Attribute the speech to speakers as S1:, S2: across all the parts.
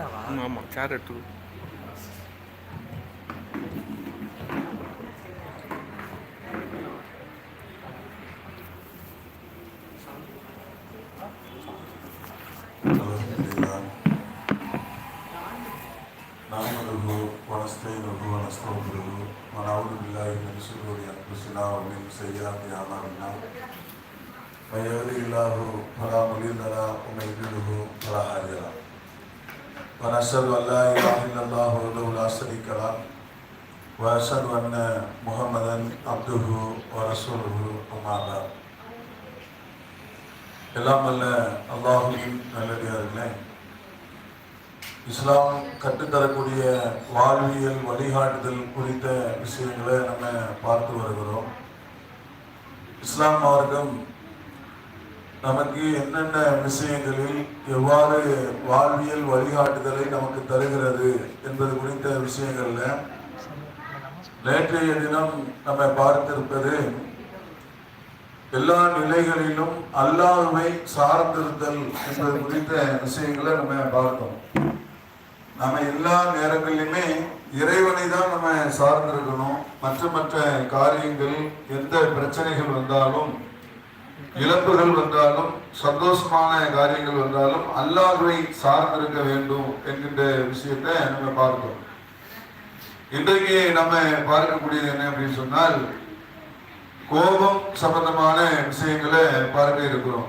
S1: ஃபுல்லாவா
S2: ஆமாம் சேர்
S3: ரசூலுகு உமாதார் எல்லாம் அல்ல அல்லாஹுலின் நல்லடியார்களே இஸ்லாம் கற்றுத்தரக்கூடிய வாழ்வியல் வழிகாட்டுதல் குறித்த விஷயங்களை நம்ம பார்த்து வருகிறோம். இஸ்லாம் மார்க்கம் நமக்கு என்னென்ன விஷயங்களில் எவ்வாறு வாழ்வியல் வழிகாட்டுதலை நமக்கு தருகிறது என்பது குறித்த விஷயங்களில் நேற்றைய தினம் நம்ம பார்த்திருப்பது எல்லா நிலைகளிலும் அல்லாமை சார்ந்திருத்தல் என்பது குறித்த விஷயங்களை நம்ம பார்த்தோம். நம்ம எல்லா நேரங்களிலுமே இறைவனை தான் நம்ம சார்ந்திருக்கணும். மற்ற மற்ற காரியங்கள் எந்த பிரச்சனைகள் வந்தாலும் இழப்புகள் வந்தாலும் சந்தோஷமான காரியங்கள் வந்தாலும் அல்லாஹுவை சார்ந்திருக்க வேண்டும் என்கின்ற விஷயத்தை நம்ம பார்த்தோம். இன்றைக்கு நம்ம பார்க்கக்கூடியது என்ன அப்படின்னு சொன்னால் கோபம் சம்பந்தமான விஷயங்களை பார்க்க இருக்கிறோம்.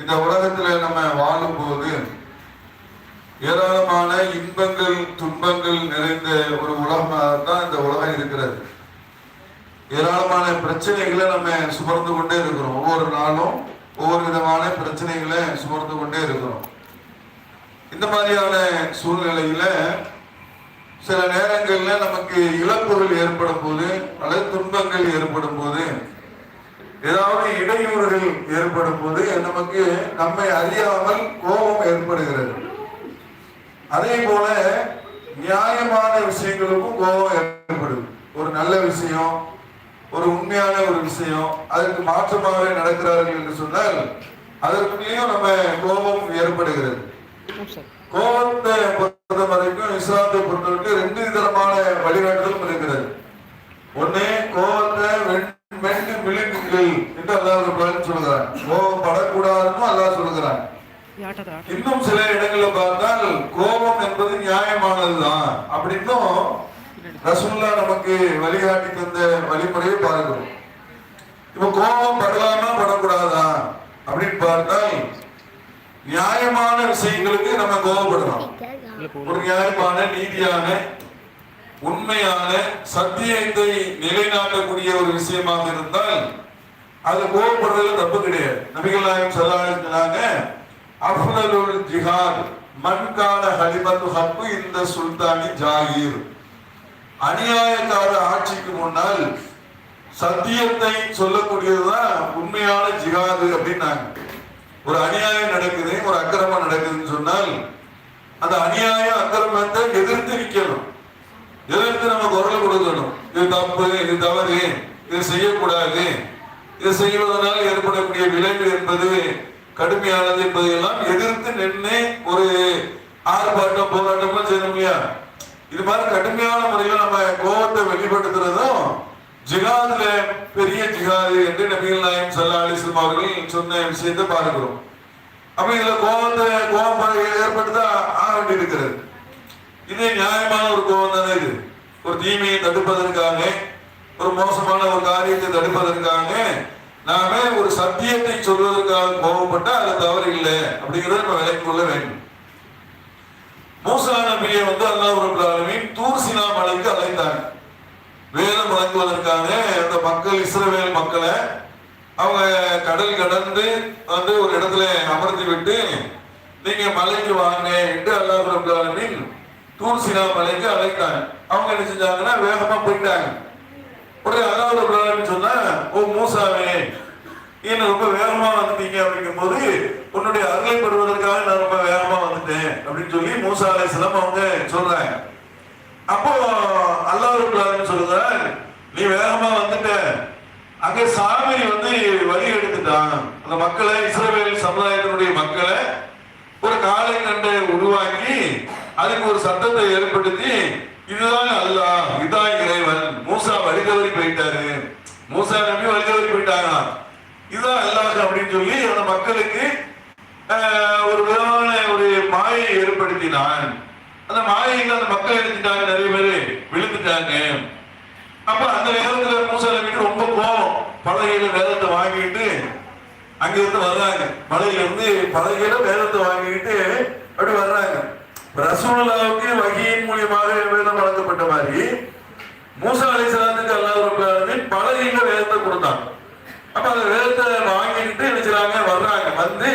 S3: இந்த உலகத்துல நம்ம வாழும்போது ஏராளமான இன்பங்கள் துன்பங்கள் நிறைந்த ஒரு உலகமாக தான் இந்த உலகம் இருக்கிறது. ஏராளமான பிரச்சனைகளை நம்ம சுமர்ந்து கொண்டே இருக்கிறோம். ஒவ்வொரு நாளும் ஒவ்வொரு விதமான பிரச்சனைகளை சுமர்ந்து கொண்டே இருக்கிறோம். இந்த மாதிரியான சூழ்நிலையில சில நேரங்கள்ல நமக்கு இழப்புகள் ஏற்படும் போது அல்லது துன்பங்கள் ஏற்படும் போது ஏதாவது இடையூறுகள் ஏற்படும் போது நமக்கு நம்மை அறியாமல் கோபம் ஏற்படுகிறது. அதே போல நியாயமான விஷயங்களுக்கும் கோபம் ஏற்படுது. ஒரு நல்ல விஷயம் ஒரு உண்மையான ஒரு விஷயம் அதற்கு மாற்றமாக நடக்கிறார்கள் என்று சொன்னால் அதற்குள்ளேயும் நம்ம கோபம் ஏற்படுகிறது. கோபத்தை பொறுத்த வரைக்கும் இஸ்லாத்தை பொறுத்த வரைக்கும் ரெண்டு விதமான வழிகாட்டுதலும் இருக்கிறது. ஒண்ணு கோபத்தை வெண்- வெண்டு விழுங்குங்கள் என்று அல்லாஹ் சொல்கிறான் கோபம் படக்கூடாதுன்னு அல்லாஹ் சொல்கிறான் இன்னும் சில இடங்கள்ல பார்த்தால் கோபம் என்பது நியாயமானதுதான். அப்படின்னும் ரசூல்லா நமக்கு வழிகாட்டி தந்த வழிமுறையை பார்க்கிறோம் இப்ப கோபம் படலாமா படக்கூடாதா அப்படின்னு பார்த்தால் நியாயமான விஷயங்களுக்கு ஒரு நியாயமான நீதியான உண்மையான சத்தியத்தை நிலைநாட்டக்கூடிய ஒரு விஷயமாக இருந்தால் அது கோபப்படுறது தப்பு கிடையாது. நபிகள் நாயகம் சொல்லாங்க அஃலலுல் ஜிஹாத் மண்கால ஹலிபத்து ஹப்பு இந்த சுல்தானி ஜாகீர். அநியாயக்கார ஆட்சிக்கு முன்னால் சத்தியத்தை சொல்லக்கூடியதுதான் உண்மையான ஜிகாது அப்படின்னாங்க. ஒரு அநியாயம் நடக்குது ஒரு அக்கிரமம் நடக்குதுன்னு சொன்னால் அந்த அநியாயம் அக்கிரமத்தை எதிர்த்து நிக்கணும். எதிர்த்து நம்ம குரல் கொடுக்கணும். இது தப்பு இது தவறு இது செய்யக்கூடாது. இது செய்வதனால் ஏற்படக்கூடிய விளைவு என்பது கடுமையானது என்பதையெல்லாம் எதிர்த்து நின்று ஒரு ஆர்ப்பாட்டம் போராட்டம்லாம் செய்யணும் இது மாதிரி கடுமையான முறையில் நம்ம கோபத்தை வெளிப்படுத்துறதும் ஜிகாதுல பெரிய ஜிகாது என்று நபிகள் நாயம் சல்லா அலிஸ்லாம் அவர்கள் சொன்ன விஷயத்தை பார்க்கிறோம். அப்ப இதுல கோபத்தை கோபம் ஏற்படுத்த ஆக வேண்டியிருக்கிறது இது நியாயமான ஒரு கோபம் தானே இது. ஒரு தீமையை தடுப்பதற்காக ஒரு மோசமான ஒரு காரியத்தை தடுப்பதற்காக நாம ஒரு சத்தியத்தை சொல்வதற்காக கோபப்பட்டா அது தவறு இல்லை அப்படிங்கறத நம்ம விலைக்கு கொள்ள வேண்டும். மூசா நபியை வந்து அல்லாஹ் தூர் சினா மலைக்கு அழைத்தாங்க. வேதம் வழங்குவதற்காக அந்த மக்கள் இஸ்ரவேல் மக்களை அவங்க கடல் கடந்து வந்து ஒரு இடத்துல அமர்த்தி விட்டு நீங்க மலைக்கு வாங்க என்று அல்லாஹ் ரபுல் தூர்சினா மலைக்கு அழைத்தாங்க. அவங்க என்ன செஞ்சாங்கன்னா வேகமா போயிட்டாங்க. உடனே அல்லாஹ் ரபுல் சொன்னா ஓ மூசாவே ஏன் ரொம்ப வேகமா வந்துட்டீங்க. அப்படிங்கும் போது உன்னுடைய அருளை பெறுவதற்காக நான் ரொம்ப வேகமா வந்துட்டேன். அப்படின்னு சொல்லி மூசா அலைஹிஸ்ஸலாம் அவங்க சொல்றாங்க. அப்போ அல்லாஹ் ரப்பல் ஆலமீன் நீ வேகமா வந்துட்ட. அங்க சாமி வந்து வழி எடுத்துட்டான் அந்த மக்களை இஸ்ரேல் சமுதாயத்தினுடைய மக்களை ஒரு காலை கண்டை உருவாக்கி அதுக்கு ஒரு சட்டத்தை ஏற்படுத்தி இதுதான் அல்லாஹ் இதுதான் இறைவன். மூசா வழிதவறி போயிட்டாரு. மூசா நம்பி வழிதவறி போயிட்டாங்க இதுதான் அல்லாஹ் அப்படின்னு சொல்லி அந்த மக்களுக்கு ஒரு விதமான ஒரு மாயை ஏற்படுத்தினான். அந்த மாயையில் அந்த மக்கள் எடுத்துட்டாங்க நிறைய பேர் விழுந்துட்டாங்க. அப்ப அந்த வேதத்துல மூசா நபிக்கு ரொம்ப கோபம். பலகையில வேதத்தை வாங்கிட்டு அங்கிருந்து வர்றாங்க. மலையில இருந்து பலகையில வேதத்தை வாங்கிட்டு அப்படி வர்றாங்க. ரசூலாவுக்கு வகையின் மூலியமாக வேதம் வழங்கப்பட்ட மாதிரி மூசா அலிசலாத்துக்கு அல்லாஹ் ரப்பல் பலகையில வேதத்தை கொடுத்தாங்க அப்ப அந்த வேதத்தை வாங்கிட்டு நினைச்சாங்க வர்றாங்க. வந்து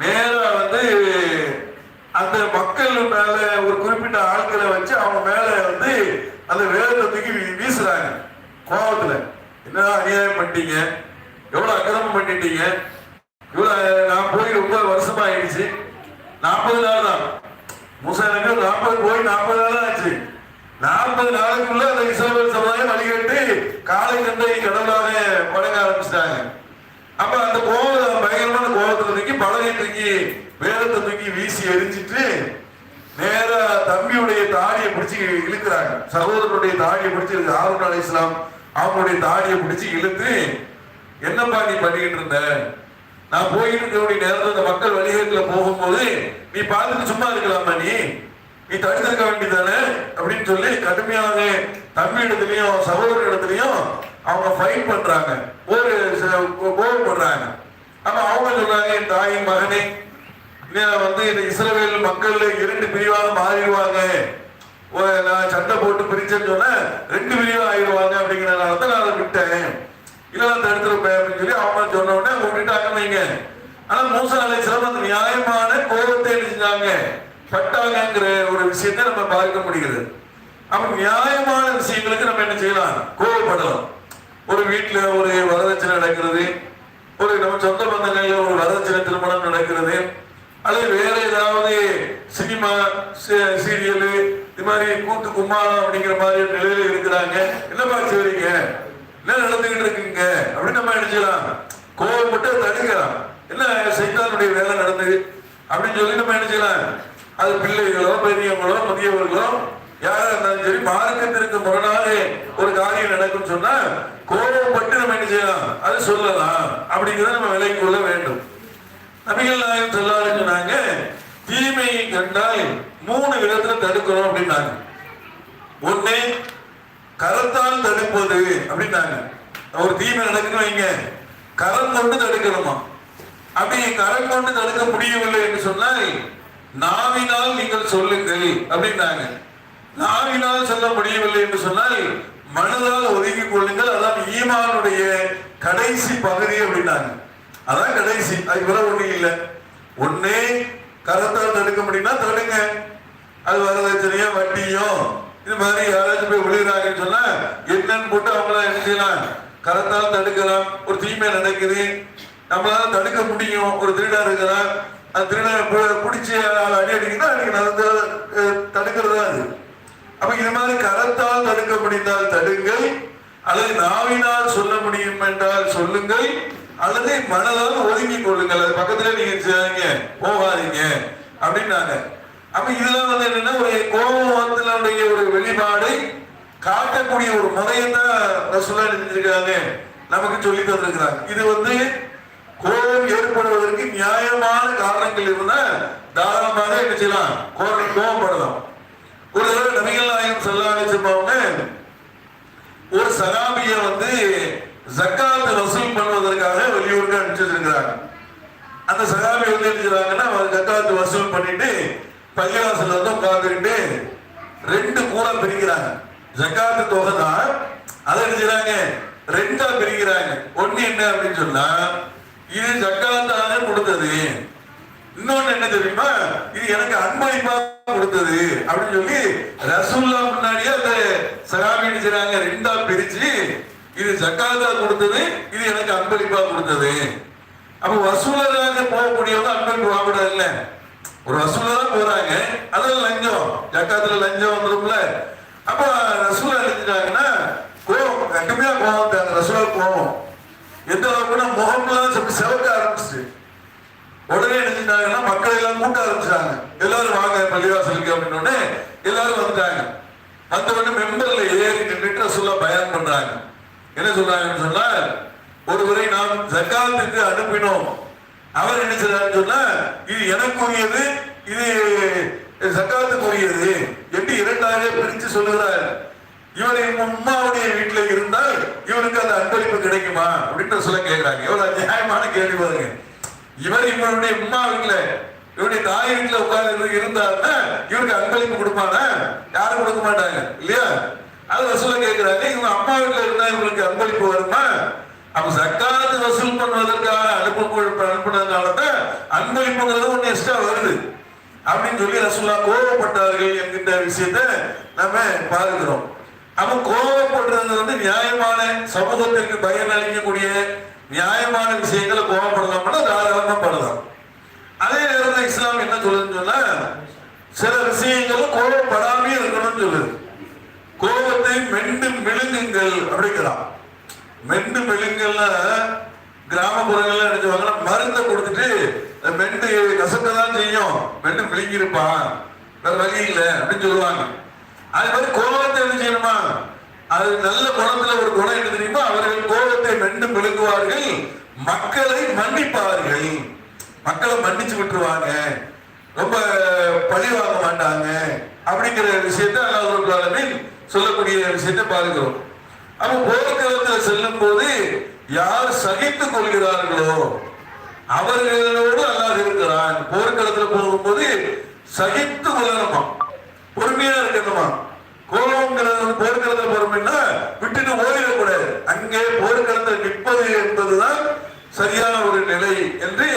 S3: நேரா வந்து அந்த மக்கள் மேல ஒரு குறிப்பிட்ட ஆட்களை வச்சு அவங்க மேல வந்து அந்த வேதத்தை தூக்கி வீ- வீசுறாங்க. கோபத்துல என்ன அநியாயம் பண்ணிட்டீங்க? எவ்வளவு அக்கிரமம் பண்ணிட்டீங்க? இவ்வளவு நான் போய் ரொம்ப வருஷமா ஆயிடுச்சு நாற்பது நாள் தான். மூசா நபி நாற்பது போய் நாற்பது நாள் தான் ஆச்சு. நாற்பது நாளுக்குள்ள அந்த இஸ்லாமிய சமுதாயம் வழிகட்டு காலை கண்டை கடவுளாக பழக ஆரம்பிச்சிட்டாங்க. அப்ப அந்த கோபத்தை பயங்கரமான கோபத்தை தூக்கி பலகை தூக்கி வேதத்தை தூக்கி வீசி எரிஞ்சிட்டு நேர தம்பியுடைய தாடியை பிடிச்சி இழுக்கிறாங்க. சகோதரனுடைய தாடியை பிடிச்சி இருக்கு ஆரோன் அலி இஸ்லாம் அவங்களுடைய தாடியை பிடிச்சி இழுத்து என்னப்பா நீ பண்ணிக்கிட்டு இருந்த? நான் போயிட்டு இருக்கக்கூடிய நேரத்தில் இந்த மக்கள் வழிகேட்டில் போகும்போது நீ பார்த்துட்டு சும்மா இருக்கலாமா நீ? நீ தடுத்திருக்க வேண்டியதானே அப்படின்னு சொல்லி கடுமையாக தம்பி இடத்துலயும் சகோதர இடத்துலயும் அவங்க ஃபைட் பண்றாங்க. ஒரு ச- கோபம் பண்றாங்க ஆனா அவங்க சொல்றாங்க என் தாயும் மகனே வந்து இந்த இஸ்ரேல் மக்கள் இரண்டு பிரிவாக மாறிடுவாங்க. நான் சண்டை போட்டு பிரிச்சேன்னு சொன்னேன் ரெண்டு பிரிவாக ஆயிடுவாங்க அப்படிங்கிறனால தான் நான் அதை விட்டேன். இல்லை நான் தடுத்துருப்பேன் அப்படின்னு சொல்லி அவங்க சொன்ன உடனே விட்டுட்டாங்க நீங்க ஆனா மூசா அலை சிறந்த நியாயமான கோபத்தை செஞ்சாங்க பட்டாங்கங்கிற ஒரு விஷயத்தை நம்ம பார்க்க முடிகிறது. அப்ப நியாயமான விஷயங்களுக்கு நம்ம என்ன செய்யலாம்? கோவப்படலாம். ஒரு வீட்டுல ஒரு வரதட்சணை நடக்கிறது ஒரு நம்ம சொந்த பந்தங்கள்ல ஒரு வரதட்சணை திருமணம் நடக்கிறது அல்லது வேற ஏதாவது சினிமா சீரியலு இது மாதிரி கூட்டு கும்மாளம் அப்படிங்கிற மாதிரி நிலையில இருக்கிறாங்க. என்ன பார்த்து என்ன நடந்துகிட்டு இருக்குங்க? அப்படின்னு நம்ம என்ன செய்யலாம்? கோவப்பட்டு தடுக்கலாம். என்ன சைத்தானுடைய வேலை நடந்தது? அப்படின்னு சொல்லி நம்ம என்ன செய்யலாம்? அது பிள்ளைகளோ பெரியவங்களோ முதியவர்களோ யாரா இருந்தாலும் சரி மார்க்கத்திற்கு முரணாக ஒரு காரியம் நடக்கும் சொன்னா கோபப்பட்டு நம்ம என்ன செய்யலாம்? அது சொல்லலாம். அப்படிங்கிறத நம்ம விலை கொள்ள வேண்டும். நபிகள் நாயகம் சொல்லாரு சொன்னாங்க தீமையை கண்டால் மூணு விதத்துல தடுக்கணும் அப்படின்னாங்க. ஒண்ணு கரத்தால் தடுப்பது அப்படின்னாங்க. ஒரு தீமை நடக்குன்னு வைங்க. கரம் கொண்டு தடுக்கணுமா? அப்படி கரம் கொண்டு தடுக்க முடியவில்லை என்று சொன்னால் நாவினால் நீங்கள் சொல்லுங்கள் அப்படின்னாங்க நாவினால் சொல்ல முடியவில்லை என்று சொன்னால் மனதால் ஒதுக்கிக் கொள்ளுங்கள் அதான் ஈமானுடைய கடைசி பகுதி அப்படின்னாங்க. அதான் கடைசி அது வேற ஒண்ணு இல்லை. ஒன்னே கரத்தால் தடுக்க முடியும்னா தடுங்க. அது வரதட்சணையோ வட்டியோ இது மாதிரி யாராச்சும் போய் விழுகிறாங்கன்னு சொன்னா என்னன்னு போட்டு அவங்கள என்ன செய்யலாம்? கரத்தால் தடுக்கலாம். ஒரு தீமை நடக்குது. நம்மளால தடுக்க முடியும். ஒரு திருடா இருக்கிறான் அந்த திருடனை பிடிச்சி அடி அடிக்குன்னா அன்னைக்கு நடந்து தடுக்கிறதா அது. அப்ப இது மாதிரி கரத்தால் தடுக்க முடிந்தால் தடுங்கள். அல்லது நாவினால் சொல்ல முடியும் என்றால் சொல்லுங்கள். அல்லது மனதால் ஒதுங்கி கொள்ளுங்கள். அது பக்கத்துல நீங்க செய்யாதீங்க. போகாதீங்க. அப்படின்னாங்க. அப்ப இதெல்லாம் வந்து என்னன்னா ஒரு கோபத்தினுடைய ஒரு வெளிப்பாடு காட்டக்கூடிய ஒரு முறையை தான் ரசூலா நினைச்சிருக்காங்க நமக்கு சொல்லி தந்திருக்கிறாங்க. இது வந்து கோபம் ஏற்படுவதற்கு நியாயமான காரணங்கள் இருந்தா தாராளமாக என்ன செய்யலாம்? கோபம் கோபப்படலாம். ஒரு தடவை நபிகள் நாயகம் செல்லாத சொல்லுவாங்க ஒரு சகாபிய வந்து ஜக்காத்து வசூல் பண்ணுவதற்காக வெளியூருக்கு அனுப்பிச்சிருக்கிறாங்க. அந்த சகாபி வந்து எழுதுறாங்கன்னா ஜக்காத்து வசூல் பண்ணிட்டு பள்ளிவாசல்ல வந்து உட்கார்ந்துக்கிட்டு ரெண்டு கூறா பிரிக்கிறாங்க. ஜக்காத்து தொகை தான் அதை எழுதுறாங்க ரெண்டா பிரிக்கிறாங்க. ஒன்னு என்ன அப்படின்னு சொன்னா இது ஜக்காத்தாக கொடுத்தது. இன்னொன்னு என்ன தெரியுமா? இது எனக்கு அன்பளிப்பா கொடுத்தது அப்படின்னு சொல்லி ரசூல்லா முன்னாடியே அந்த சகாபி செய்றாங்க? ரெண்டா பிரிச்சு இது ஜக்காத்தா கொடுத்தது இது எனக்கு அன்பளிப்பா கொடுத்தது. அப்ப வசூலராக போகக்கூடியவங்க அன்பளிப்பு வாங்கக்கூடாது இல்ல ஒரு வசூலரா போறாங்க அதுல லஞ்சம். ஜக்காத்துல லஞ்சம் வந்துடும்ல அப்ப ரசூலா நினைச்சிட்டாங்கன்னா கோவம் கடுமையா கோவம் ரசூலா கோவம். எந்த அளவுக்குன்னா முகம்லாம் சொல்லி செவக்க ஆரம்பிச்சு உடனே என்ன செஞ்சாங்கன்னா மக்கள் எல்லாம் கூட்ட ஆரம்பிச்சாங்க எல்லாரும் வாங்க பள்ளிவாசலுக்கு அப்படின்னு உடனே எல்லாரும் வந்துட்டாங்க அந்த உடனே மெம்பர்ல ஏறி நின்றுட்டு சொல்ல பயன் பண்றாங்க. என்ன சொல்றாங்கன்னு சொன்னா ஒருவரை நாம் ஜக்காத்துக்கு அனுப்பினோம். அவர் என்ன செய்யறாருன்னு சொன்னா இது எனக்குரியது இது ஜக்காத்துக்குரியது என்று இரண்டாக பிரித்து சொல்லுகிறார். இவர் எங்க அம்மாவுடைய வீட்டுல இருந்தால் இவருக்கு அந்த அன்பளிப்பு கிடைக்குமா? அப்படின்னு சொல்ல கேட்கிறாங்க எவ்வளவு நியாயமான கேள்வி பாருங்க. இவர் இவருடைய உம்மா வீட்டுல இவருடைய தாய் வீட்டுல உட்கார்ந்து இருந்தாருன்னா இவருக்கு அன்பளிப்பு கொடுப்பானா? யாரும் கொடுக்க மாட்டாங்க. இல்லையா? அது வசூல கேட்கிறாங்க இவங்க அம்மா வீட்டுல இருந்தா இவங்களுக்கு அன்பளிப்பு வருமா? அப்ப சக்காத்து வசூல் பண்ணுவதற்காக அனுப்ப அனுப்புனதுனால தான் அன்பளிப்புங்கிறது ஒண்ணு எக்ஸ்ட்ரா வருது. அப்படின்னு சொல்லி ரசூல்லா கோபப்பட்டார்கள் என்கின்ற விஷயத்தை நம்ம பார்க்கிறோம். அவன் கோபப்படுறது வந்து நியாயமான சமூகத்திற்கு பயன் அளிக்கக்கூடிய நியாயமான விஷயங்களை கோபப்படலாம்னா தாராளமா பண்ணலாம் அதே நேரத்தில் இஸ்லாம் என்ன சொல்லுதுன்னு சொன்னா சில விஷயங்களும் கோபப்படாமே இருக்கணும்னு சொல்லுது. கோபத்தை மெண்டு மெழுங்குங்கள் அப்படிங்கிறான். மெண்டு மெழுங்கல்ல கிராமப்புறங்கள்ல நினைச்சுவாங்கன்னா மருந்தை கொடுத்துட்டு அந்த மெண்டு கசக்கதான் செய்யும். மெண்டு மெழுங்கிருப்பான் வேற வழி இல்லை. அப்படின்னு சொல்லுவாங்க. அது மாதிரி கோபத்தை என்ன செய்யணுமா? அது நல்ல குணத்துல ஒரு குணம் என்ன தெரியுமா? அவர்கள் கோபத்தை மென்று விழுங்குவார்கள் மக்களை மன்னிப்பார்கள். மக்களை மன்னிச்சு விட்டுருவாங்க. ரொம்ப பழி வாங்க மாட்டாங்க. அப்படிங்கிற விஷயத்தை அல்லாஹ் சொல்லக்கூடிய விஷயத்தை பார்க்கிறோம். அப்ப போர்க்களத்தில் செல்லும் போது யார் சகித்துக் கொள்கிறார்களோ அவர்களோடு அல்லாஹ் இருக்கிறான். போர்க்களத்தில் போகும்போது சகித்து கொள்ளணுமா? பொறுமையா இருக்கணுமா? கோபங்கிறது போர்க்களத்தில் பொறுமைன்னா விட்டுட்டு ஓடிடக்கூடாது. அங்கே போர்க்களத்தில் நிற்பது என்பதுதான் சரியான ஒரு நிலை என்று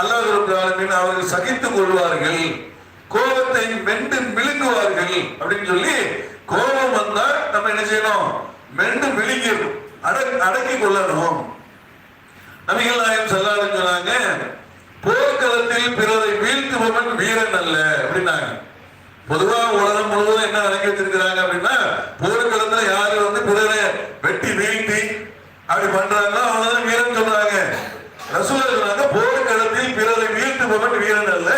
S3: அல்லாஹ் ரப்பல் அவர்கள் சகித்துக் கொள்வார்கள். கோபத்தை மென்று விழுங்குவார்கள் அப்படின்னு சொல்லி கோபம் வந்தால் நம்ம என்ன செய்யணும்? மென்று விழுங்கிடணும் அடக் அடக்கி கொள்ளணும். நபிகள் நாயம் சொல்லாருன்னு சொன்னாங்க போர்க்களத்தில் பிறரை வீழ்த்துபவன் வீரன் அல்ல அப்படின்னாங்க. பொதுவா உலகம் முழுவதும் என்ன நினைக்க வச்சிருக்கிறாங்க அப்படின்னா போர்க்களத்துல யாரு வந்து பிறரை வெட்டி வீழ்த்தி அப்படி பண்றாங்களோ அவங்கதான் வீரன் சொல்றாங்க. ரசூல சொல்றாங்க போர்க்களத்தில் பிறரை வீழ்த்துபவன் வீரன் அல்ல.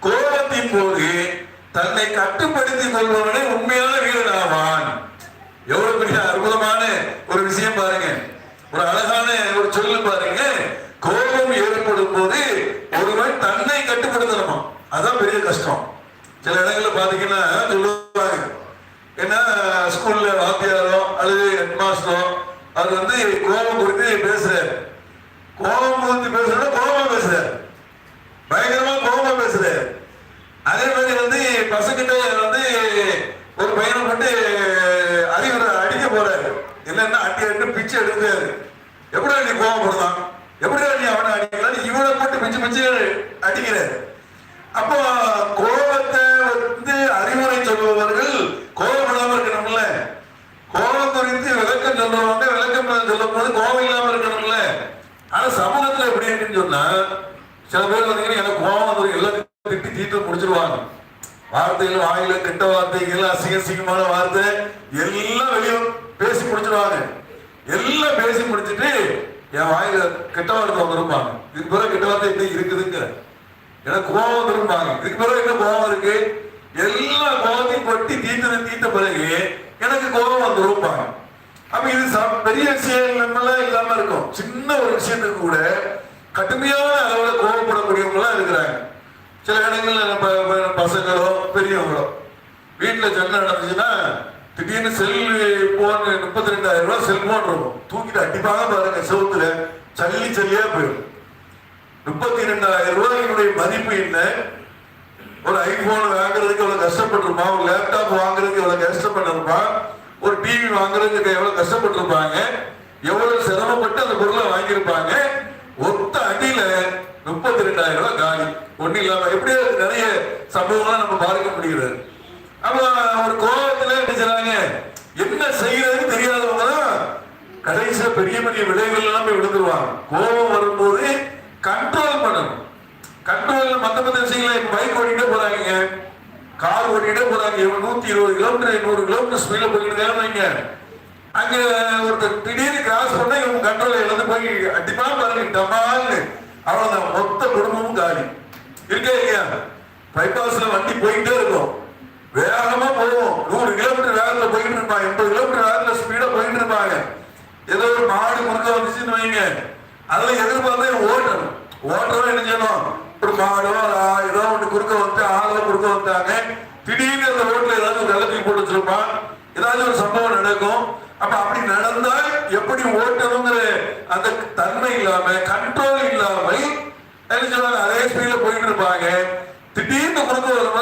S3: கோபத்தின் போது தன்னை கட்டுப்படுத்திக் கொள்பவனே உண்மையான வீரன் ஆவான். எவ்வளவு பெரிய அற்புதமான ஒரு விஷயம் பாருங்க. ஒரு அழகான ஒரு சொல்லு பாருங்க. கோபம் ஏற்படும் போது ஒருவன் தன்னை கட்டுப்படுத்தணுமா? அதான் பெரிய கஷ்டம். சில இடங்கள்ல பாத்தீங்கன்னா சொல்லுவாங்க ஏன்னா ஸ்கூல்ல வாத்தியாரோ அல்லது ஹெட் மாஸ்டரோ அது வந்து கோபம் குறித்து பேசுறாரு கோபம் குறித்து பேசுறா கோபம் பேசுறாரு பயங்கரமா கோபமா பேசுறாரு அதே மாதிரி வந்து பசங்கிட்ட வந்து ஒரு பையனை போட்டு அறிவுரை அடிக்க போறாரு இல்லைன்னா அடி அடி பிச்சை எடுக்கிறாரு எப்படி நீ கோவப்படுதான் எப்படி நீ அவனை அடிக்கலாம் இவனை போட்டு பிச்சு பிச்சு அடிக்கிறாரு அப்போ கோபத்தை வந்து அறிவுரை சொல்பவர்கள் கோபப்படாம இருக்கணும்ல கோபம் குறித்து விளக்கம் சொல்றவங்க விளக்கம் சொல்லும் போது கோபம் இல்லாம இருக்கணும்ல ஆனா சமூகத்துல எப்படி இருக்குன்னு சொன்னா சில பேர் பார்த்தீங்கன்னா எனக்கு கோபம் வந்துரும் எல்லாத்தையும் திட்டி தீட்டு முடிச்சிருவாங்க வார்த்தைகள் வாயில கெட்ட வார்த்தைகள் வார்த்தை. எல்லாம் வெளியும் பேசி முடிச்சிடுவாங்க எல்லாம் பேசி முடிச்சிட்டு என் வாயில கெட்ட வார்த்தை வந்துருப்பாங்க இதுக்கு பிறகு கெட்ட வார்த்தை எப்படி இருக்குதுங்க? எனக்கு கோபம் வந்துருப்பாங்க இதுக்கு பிறகு என்ன கோபம் இருக்கு? எல்லா கோபத்தையும் கொட்டி தீர்த்து தீர்த்த பிறகு எனக்கு கோபம் வந்துருப்பாங்க அப்ப இது பெரிய விஷயங்கள்லாம் இல்லாம இருக்கும். சின்ன ஒரு விஷயத்துக்கு கூட கடுமையான அளவுல கோபப்படக்கூடியவங்களா இருக்கிறாங்க. சில இடங்கள்ல நம்ம பசங்களோ பெரியவங்களோ. வீட்டுல சண்டை நடந்துச்சுன்னா திடீர்னு செல் போன் முப்பத்தி ரெண்டாயிரம் ரூபாய் செல்போன் இருக்கும். தூக்கிட்டு அடிப்பாங்க பாருங்க செவத்துல. சல்லி சல்லியா போயிடும். முப்பத்தி ரெண்டாயிரம் ரூபாயினுடைய மதிப்பு என்ன? ஒரு ஐபோன் வாங்குறதுக்கு எவ்வளவு கஷ்டப்பட்டிருப்பான் ஒரு லேப்டாப் வாங்குறதுக்கு எவ்வளவு கஷ்டப்பட்டிருப்பான் ஒரு டிவி வாங்குறதுக்கு எவ்வளவு கஷ்டப்பட்டிருப்பாங்க? எவ்வளவு சிரமப்பட்டு அந்த பொருளை வாங்கியிருப்பாங்க? ஒத்த அடியில முப்பத்தி ரெண்டாயிரம் ரூபாய் காலி. ஒண்ணு இல்லாம எப்படியோ நிறைய சம்பவங்கள்லாம் நம்ம பார்க்க முடிகிறது. அப்ப ஒரு கோபத்துல என்ன என்ன செய்யறதுன்னு தெரியாதவங்க தான் கடைசியில பெரிய பெரிய விளைவுகள் எல்லாம் போய் விழுந்துருவாங்க. கோபம் வரும்போது கண்ட்ரோல் பண்ணணும். கண்ட்ரோல் மத்த மத்த விஷயங்களை பைக் ஓட்டிட்டே போறாங்க. கார் ஓட்டிட்டே போறாங்க. இவன் நூத்தி இருபது கிலோமீட்டர் நூறு கிலோமீட்டர் ஸ்பீட்ல போயிட்டு வைங்க. அங்க ஒருத்தர் திடீர்னு கிராஸ் பண்ணா இவங்க கண்ட்ரோல் இழந்து போய் அடிப்பா பாருங்க டமால்னு அவ்வளவுதான். மொத்த குடும்பமும் காலி. இருக்கா இல்லையா? பைபாஸ்ல வண்டி போயிட்டே இருக்கும். வேகமா போவோம். நூறு கிலோமீட்டர் வேகத்துல போயிட்டு இருப்பாங்க. எண்பது கிலோமீட்டர் வேகத்துல ஸ்பீடா போயிட்டு இருப்பாங்க. ஏதோ ஒரு மாடு குறுக்க வந்துச்சுன்னு வைங்க. அதுல எதிர்பார்த்தே ஓட்டணும். ஓட்டணும் என்ன செய்யணும்? ஒரு மாடோ ஏதோ ஒன்று குறுக்க வந்து ஆளோ குறுக்க வந்தாங்க. திடீர்னு அந்த ரோட்ல ஏதாவது ஒரு வெள்ளத்தில் போட்டு வச்சிருப்பான். ஏதாவது ஒரு சம்பவம் நடக்கும். அப்ப அப்படி நடந்தால் எப்படி ஓட்டணுங்கிற அந்த தன்மை இல்லாம கண்ட்ரோல் இல்லாமல் என்ன சொல்லுவாங்க அதே ஸ்பீட்ல போயிட்டு இருப்பாங்க. திடீர்னு குறுக்க வரும்போது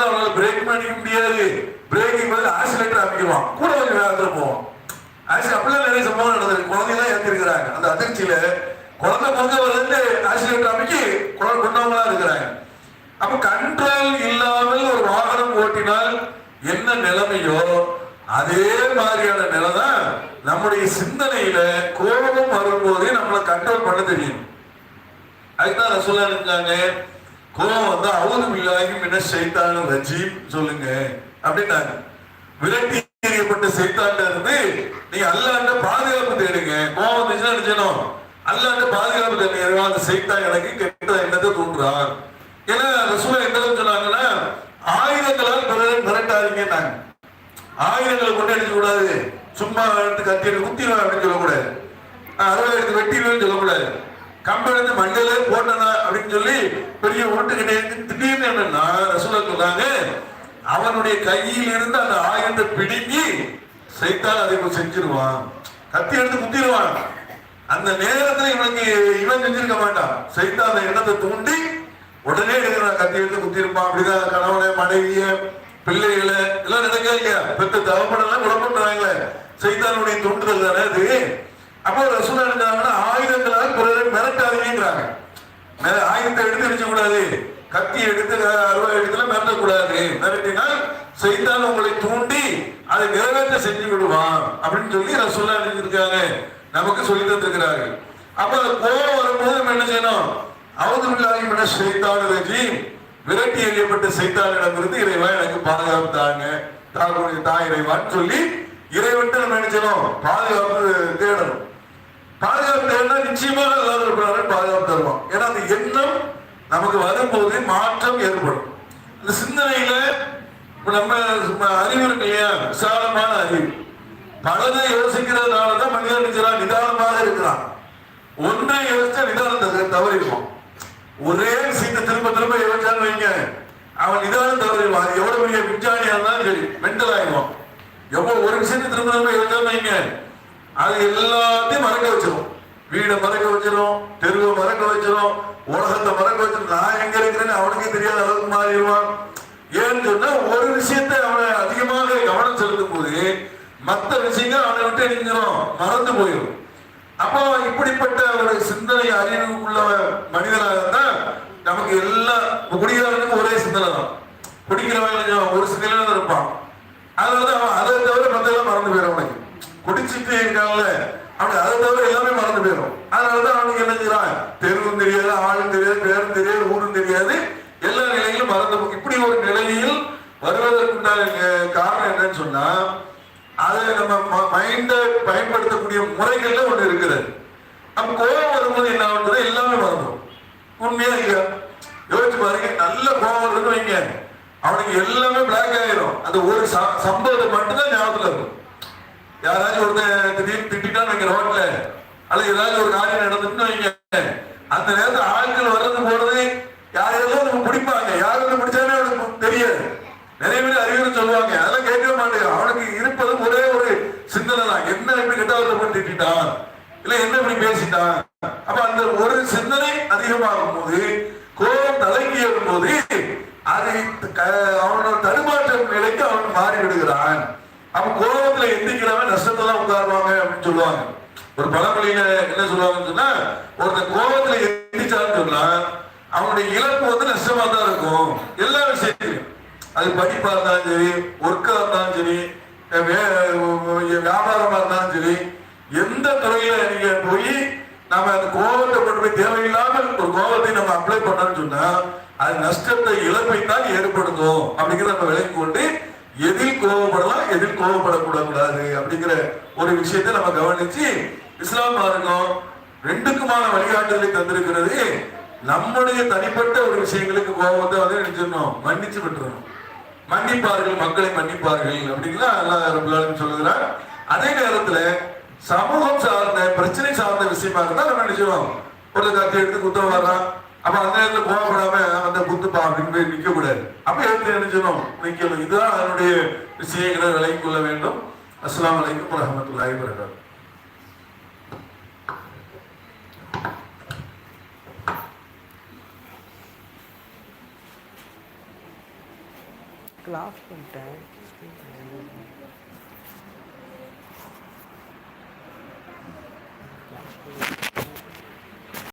S3: பிரேக் முடியாது. பிரேக்கிங் பதில் ஆக்சிலேட்டர் அமைக்கிறோம் கூட கொஞ்சம் வேகத்துல போவோம் ஆக்சுவலி அப்படிலாம் நிறைய சம்பவம் நடந்திருக்கு. குழந்தைலாம் ஏற்றிருக்கிறாங்க அந்த அதிர்ச்சியில குழந்தை பிறந்தவர்லேருந்து ஆக்சிலேட்டர் அமைக்கி குழந்தை கொண்டவங்களா இருக்கிறாங்க. அப்ப கண்ட்ரோல் இல்லாமல் ஒரு வாகனம் ஓட்டினால் என்ன நிலைமையோ அதே மாதிரியான நிலை தான் நம்முடைய சிந்தனையில கோபம் வரும்போதே நம்மளை கண்ட்ரோல் பண்ண தெரியும். அதுதான் சொல்ல இருக்காங்க. கோபம் வந்து அவுது பில்லாகி என்ன சைத்தான ரஜீம் சொல்லுங்க. அப்படின்னாங்க. விரட்டி எறியப்பட்ட சைத்தான்ல இருந்து நீங்க அல்லாண்ட பாதுகாப்பு தேடுங்க. கோபம் வந்துச்சுன்னா என்ன அல்லாண்ட பாதுகாப்பு தேடுங்க. அந்த சைத்தான் எனக்கு கெட்ட எண்ணத்தை தூண்டுறான். ஏன்னா ரசூலா என்ன சொன்னாங்கன்னா ஆயுதங்களால் பிறரை மிரட்டாதீங்கன்னாங்க ஆயுதங்களை கொண்டு அடிக்க கூடாது. சும்மா எடுத்து கத்தி எடுத்து குத்திடுவேன் அப்படின்னு சொல்லக்கூடாது. அறுவை எடுத்து வெட்டிடுவேன்னு சொல்லக்கூடாது. கம்பை எடுத்து மண்ணிலே போட்டனா அப்படின்னு சொல்லி பெரிய உருட்டுக்கிட்டே இருந்து திடீர்னு என்னன்னா ரசூலா சொன்னாங்க அவனுடைய கையில் இருந்து அந்த ஆயுதத்தை பிடுங்கி சைத்தால் அதை இப்ப செஞ்சிருவான். கத்தி எடுத்து குத்திடுவான். அந்த நேரத்துல இவனுக்கு இவன் செஞ்சிருக்க மாட்டான். சைத்தா அந்த எண்ணத்தை தூண்டி உடனே எடுக்கிறான் கத்தி எடுத்து குத்திருப்பான் அப்படிதான் கணவனை மனைவிய பிள்ளைகளை எல்லாம் நடக்கா பெத்த தவப்படலாம் குழப்பம்ன்றாங்களே சைத்தானுடைய தூண்டுதல் தானே அது? அப்போ ரசூலா இருந்தாங்கன்னா ஆயுதங்களால் பிறரை மிரட்டாதீங்கிறாங்க மே- ஆயுதத்தை எடுத்து அடிச்ச கூடாது கத்தி எடுத்து அறுவை எடுத்துல மிரட்டக்கூடாது. மிரட்டினால் செய்தால் உங்களை தூண்டி அதை நிறைவேற்ற செஞ்சு விடுவான் அப்படின்னு சொல்லி ரசூல்லா இருக்காங்க நமக்கு சொல்லி தந்திருக்கிறார்கள். அப்ப அந்த கோபம் வரும்போது நம்ம என்ன செய்யணும்? அவதுள்ளாகி மன சைத்தான் ரஜீம். விரட்டி எறியப்பட்ட சைத்தானிடமிருந்து இறைவா எனக்கு பாதுகாப்பு தாங்க. தாக்குடைய தாய் இறைவான்னு சொல்லி இறைவன்ட்டு நம்ம என்ன செய்யணும்? பாதுகாப்பு தேடணும். பாதுகாப்பு தேவைன்னா நிச்சயமாக எல்லாரும் இருக்கிறாரு பாதுகாப்பு தருவான். ஏன்னா அந்த எண்ணம் நமக்கு வரும்போது மாற்றம் ஏற்படும். இந்த சிந்தனையில நம்ம அறிவு இருக்கு இல்லையா? விசாலமான அறிவு. பலதை யோசிக்கிறதுனால தான் மனிதன் நினைக்கிறான் நிதானமாக இருக்கிறான். ஒன்றை யோசிச்சா நிதானம் தவறிடுவான். ஒரே விஷயத்தை திரும்ப திரும்ப யோசிச்சான்னு வைங்க. அவன் நிதானம் தவறிடுவான். அது எவ்வளவு பெரிய விஞ்ஞானியா இருந்தாலும் சரி மென்டல் ஆயிடுவான். எவ்வளவு ஒரு விஷயத்தை திரும்ப திரும்ப யோசிச்சான்னு வைங்க. அது எல்லாத்தையும் மறக்க வச்சிடும் வீடை மறக்க வச்சிடும் தெருவை மறக்க வச்சிரும் உலகத்தை மறக்க வச்சிடும் நான் எங்க இருக்கிறேன்னு அவனுக்கே தெரியாத அளவுக்கு மாறிடுவான். ஏன்னு சொன்னா ஒரு விஷயத்தை அவனை அதிகமாக கவனம் செலுத்தும் போது மற்ற விஷயங்கள் அவனை விட்டு நீங்கிடும் மறந்து போயிடும் அப்போ இப்படிப்பட்ட ஒரு சிந்தனை அறிவு உள்ள மனிதனாகத்தான் நமக்கு எல்லா குடிகாரனுக்கும் ஒரே சிந்தனை தான். குடிக்கிறவன் ஒரு சிந்தனை தான் இருப்பான். வந்து அவன் அதை தவிர மற்றெல்லாம் மறந்து போயிடும் அவனுக்கு. குடிச்சிட்டு இருக்காங்கல்ல அப்படி அதை தவிர எல்லாமே மறந்து போயிடும். அதனாலதான் அவனுக்கு என்ன செய்யறான் தெருவும் தெரியாது ஆளும் தெரியாது பேரும் தெரியாது ஊரும் தெரியாது. எல்லா நிலையிலும் மறந்து இப்படி ஒரு நிலையில் வருவதற்குண்டான காரணம் என்னன்னு சொன்னா அதை நம்ம மைண்ட பயன்படுத்தக்கூடிய முறைகள்ல ஒண்ணு இருக்குது. நம்ம கோபம் வரும்போது என்ன ஆகுறது எல்லாமே மறந்துடும். உண்மையா இங்க யோசிச்சு பாருங்க நல்ல கோபம் வருதுன்னு வைங்க. அவனுக்கு எல்லாமே பிளாக் ஆயிரும். அந்த ஒரு ச- சம்பவத்தை மட்டும்தான் ஞாபகத்துல இருக்கும் யாராச்சும் ஒருத்தன் திடீர்னு திட்டான்னு வைங்க ரோட்ல. அல்ல ஏதாச்சும் ஒரு காரியம் நடந்துச்சுன்னு வைங்க. அந்த நேரத்தில் ஆட்கள் வர்றது போறது யாரையெல்லாம் நம்ம பிடிப்பாங்க. யார் வந்து பிடிச்சாலே அவனுக்கு தெரியாது. நிறைய பேர் அறிவுரை சொல்லுவாங்க. அதெல்லாம் கேட்கவே மாட்டேங்க. அவனுக்கு இருப்பது ஒரே ஒரு சிந்தனை தான். என்ன இப்படி கெட்டவர்களை பண்ணி திட்டான் இல்ல என்ன இப்படி பேசிட்டான்? அப்ப அந்த ஒரு சிந்தனை அதிகமாகும் போது கோபம் தலைக்கு ஏறும் போது அதை க- அவனோட தடுமாற்றம் நிலைக்கு அவன் மாறி விடுகிறான் அவன் கோபத்துல எந்திக்கிறவன் நஷ்டத்தை தான் உட்காருவாங்க அப்படின்னு சொல்லுவாங்க. ஒரு பழமொழியில என்ன சொல்லுவாங்கன்னு சொன்னா ஒருத்தன் கோபத்துல எந்திரிச்சான்னு சொன்னா அவனுடைய இழப்பு வந்து நஷ்டமா தான் இருக்கும். எல்லா விஷயத்திலும். அது படிப்பா இருந்தாலும் சரி ஒர்க்கா இருந்தாலும் சரி வே- வியாபாரமா இருந்தாலும் சரி எந்த துறையில நீங்க போய் நாம அந்த கோபத்தை கொண்டு போய் தேவையில்லாமல் ஒரு கோபத்தை நம்ம அப்ளை பண்ணோம்னு சொன்னா அது நஷ்டத்தை இழப்பை தான் ஏற்படுத்தும் அப்படிங்கிறத நம்ம விலகி கொண்டு எதில் கோபப்படலாம் எதில் கோபப்படக்கூடாது அப்படிங்கிற ஒரு விஷயத்தை நம்ம கவனிச்சு இஸ்லாம் மார்க்கம் ரெண்டுக்குமான வழிகாட்டுதலை தந்திருக்கிறது. நம்முடைய தனிப்பட்ட ஒரு விஷயங்களுக்கு கோபத்தை வந்து நினைச்சிடணும் மன்னிச்சு விட்டுறோம் மன்னிப்பார்கள் மக்களை மன்னிப்பார்கள் அப்படிங்களா அல்லாஹ் சொல்லுகிறார். அதே நேரத்துல சமூகம் சார்ந்த பிரச்சனை சார்ந்த விஷயமா இருந்தா நம்ம நினைச்சிடும் ஒரு கத்தி எடுத்து குத்தம் வர்றான். அப்ப அந்த இடத்துல கோவப்படாம அந்த குத்துப்பா அப்படின்னு போய் நிக்க கூடாது அப்ப எடுத்து நினைச்சிடும் நிக்கணும் இதுதான் அதனுடைய விஷயங்களை விலகிக் கொள்ள வேண்டும். அஸ்லாம் வலைக்கும் வரஹ்மத்துல்லாஹி வரகாத்துஹு
S1: கிளாஸ் பண்ணிட்டேன்.